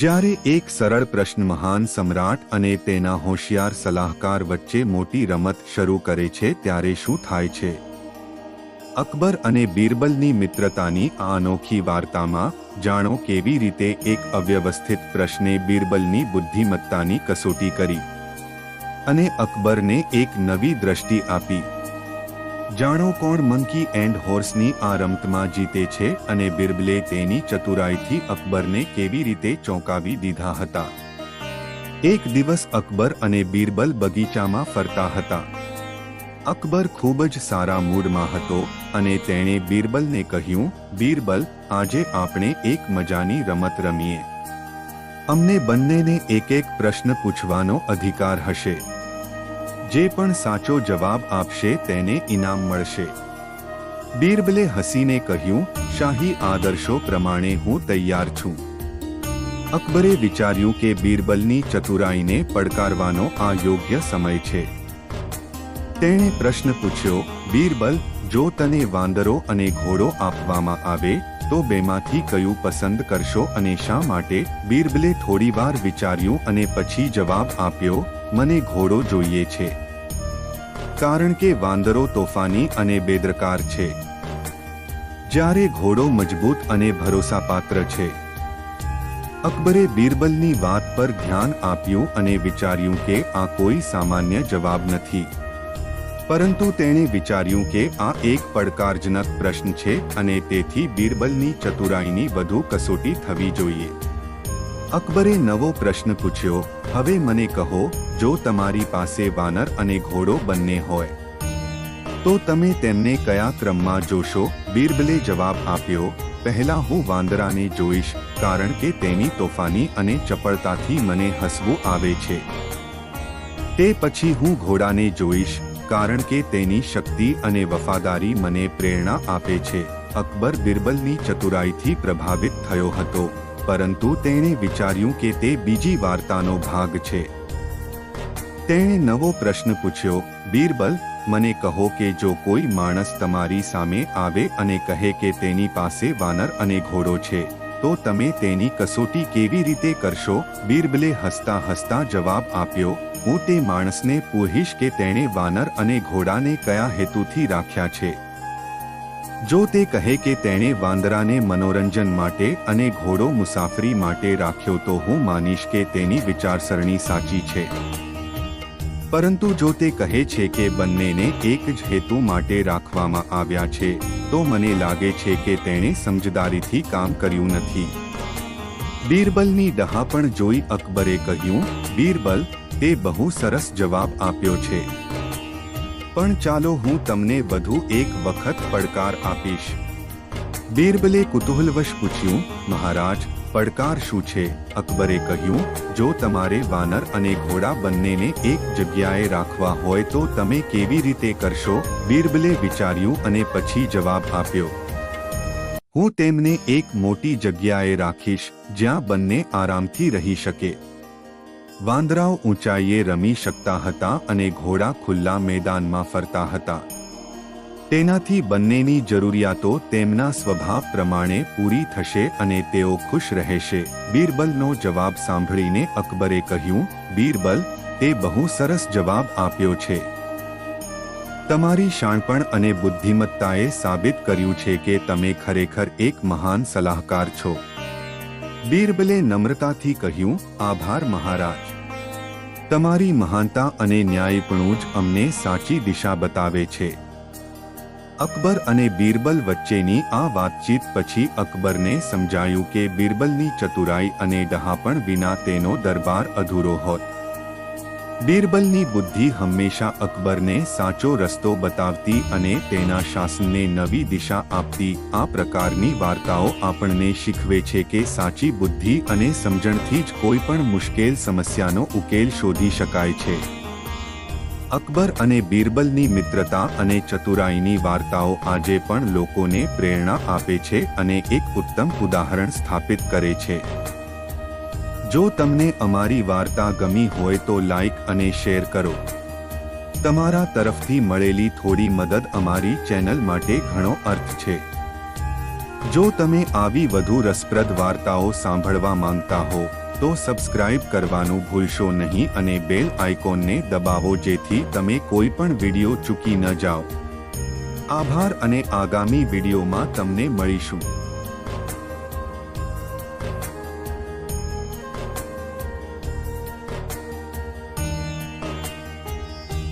જ્યારે એક સરળ પ્રશ્ન મહાન સમ્રાટ અને તેના હોશિયાર સલાહકાર વચ્ચે મોટી રમત શરૂ કરે છે, ત્યારે શું થાય છે? અકબર અને બીરબલની મિત્રતાની આ અનોખી વાર્તામાં જાણો કેવી રીતે એક અવ્યવસ્થિત પ્રશ્ને બીરબલની બુદ્ધિમત્તાની કસોટી કરી અને અકબરને એક નવી દ્રષ્ટિ આપી. જાણો કોણ મંકી એન્ડ હોર્સની આ રમતમાં જીતે છે અને બિરબલે તેની ચતુરાઈથી અકબરને કેવી રીતે ચોંકાવી દીધા હતા? એક દિવસ અકબર અને બીરબલ બગીચામાં ફરતા હતા. અકબર ખૂબ જ સારા મૂડમાં હતો અને તેણે બીરબલને કહ્યું, બીરબલ, આજે આપણે એક મજાની રમત રમીએ. અમને બંનેને એક એક પ્રશ્ન પૂછવાનો અધિકાર હશે. જે પણ સાચો જવાબ આપશે તેને ઇનામ મળશે. બીરબલે હસીને કહ્યું, શાહી આદર્શો પ્રમાણે હું તૈયાર છું. અકબરે વિચાર્યું કે બીરબલની ચતુરાઈને પડકારવાનો આ યોગ્ય સમય છે. તેણે પ્રશ્ન પૂછ્યો, બીરબલ, જો તને વાંદરો અને ઘોડો આપવામાં આવે તો બેમાંથી કયું પસંદ કરશો અને શા માટે? બીરબલે થોડીવાર વિચાર્યું અને પછી જવાબ આપ્યો, મને ઘોડો જોઈએ છે. કારણ કે વાંદરો તોફાની અને બેદરકાર છે. જ્યારે ઘોડો મજબૂત અને ભરોસાપાત્ર છે. અકબરે બીરબલની વાત પર ધ્યાન આપ્યું અને વિચાર્યું કે આ કોઈ સામાન્ય જવાબ નથી. પરંતુ તેણે વિચાર્યું કે આ એક પડકારજનક પ્રશ્ન છે અને તેથી બીરબલની ચતુરાઈની વધુ કસોટી થવી જોઈએ. અકબરે નવો પ્રશ્ન પૂછ્યો, હવે મને કહો, જો તમારી પાસે વાનર અને ઘોડો બંને હોય, તો તમે તેમને કયા ક્રમમાં જોશો? બીરબલે જવાબ આપ્યો, પહેલા હું વાંદરાને જોઈશ, કારણ કે તેની તોફાની અને ચપળતાથી મને હસવું આવે છે. તે પછી હું ઘોડાને જોઈશ કારણ કે તેની શક્તિ અને વફાદારી મને પ્રેરણા આપે છે. અકબર બિરબલની ચતુરાઈથી પ્રભાવિત થયો હતો, પરંતુ તેણે વિચાર્યું કે તે બીજી વાર્તાનો ભાગ છે. તેણે નવો પ્રશ્ન પૂછ્યો, બીરબલ, મને કહો કે જો કોઈ માણસ તમારી સામે આવે અને કહે કે તેની પાસે વાનર અને ઘોડો છે, તો તમે તેની કસોટી કેવી રીતે કરશો? બીરબલે હસતા હસતા જવાબ આપ્યો હું તે માણસને પૂછીશ કે તેણે વાનર અને ઘોડાને કયા હેતુથી રાખ્યા છે? જો તે કહે કે તેણે વાંદરાને મનોરંજન માટે અને ઘોડો મુસાફરી માટે રાખ્યો તો હું માનીશ કે તેની વિચારસરણી સાચી છે. પરંતુ જો તે કહે છે કે બંનેને એક જ હેતુ માટે રાખવામાં આવ્યા છે, તો મને લાગે છે કે તેણે સમજદારીથી કામ કર્યું નથી. બીરબલની ડહાપણ જોઈ અકબરે કહ્યું, બીરબલ તે બહુ સરસ જવાબ આપ્યો છે. પણ ચાલો હું તમને વધુ એક વખત પડકાર આપીશ. બીરબલે કુતૂહલવશ પૂછ્યું, મહારાજ, પડકાર શું છે? અકબરે કહ્યું, જો તમારે વાનર અને ઘોડા બંનેને એક જગ્યાએ રાખવા હોય તો તમે કેવી રીતે કરશો? બીરબલે વિચાર્યું અને પછી જવાબ આપ્યો, હું તેમને એક મોટી જગ્યાએ રાખીશ, જ્યાં બંને આરામથી રહી શકે. વાંદરાઓ ઊંચાઈએ રમી શકતા હતા અને ઘોડા ખુલ્લા મેદાનમાં ફરતા હતા. તેનાથી બંનેની જરૂરિયાતો તેમના સ્વભાવ પ્રમાણે પૂરી થશે અને તેઓ ખુશ રહેશે. બીરબલનો જવાબ સાંભળીને અકબરે કહ્યું, બીરબલ, તે બહુ સરસ જવાબ આપ્યો છે. તમારી શાણપણ અને બુદ્ધિમત્તાએ સાબિત કર્યું છે કે તમે ખરેખર એક મહાન સલાહકાર છો. બીરબલે નમ્રતાથી કહ્યું, આભાર મહારાજ. તમારી મહાનતા અને ન્યાયપણું જ અમને સાચી દિશા બતાવે છે. અકબર અને બીરબલ વચ્ચેની આ વાતચીત પછી અકબરને સમજાયું કે બીરબલની ચતુરાઈ અને ડહાપણ વિના તેનો દરબાર અધૂરો હોત. બીરબલની બુદ્ધિ હંમેશા અકબરને સાચો રસ્તો બતાવતી અને તેના શાસનને નવી દિશા આપતી, આ પ્રકારની વાર્તાઓ આપણને શીખવે છે કે સાચી બુદ્ધિ અને સમજણથી જ કોઈ પણ મુશ્કેલ સમસ્યાનો ઉકેલ શોધી શકાય છે. અકબર અને બીરબલની મિત્રતા અને ચતુરાઈની વાર્તાઓ આજે પણ લોકોને પ્રેરણા આપે છે અને એક ઉત્તમ ઉદાહરણ સ્થાપિત કરે છે. જો તમને અમારી વાર્તા ગમી હોય તો લાઈક અને શેર કરો. તમારા તરફથી મળેલી થોડી મદદ અમારી ચેનલ માટે ઘણો અર્થ છે. જો તમે આવી વધુ રસપ્રદ વાર્તાઓ સાંભળવા માંગતા હો, તો સબસ્ક્રાઇબ કરવાનું ભૂલશો નહીં અને બેલ આઇકોનને દબાવો જેથી તમે કોઈ પણ વીડિયો ચૂકી ન જાઓ. આભાર અને આગામી વિડીયોમાં તમને મળીશું.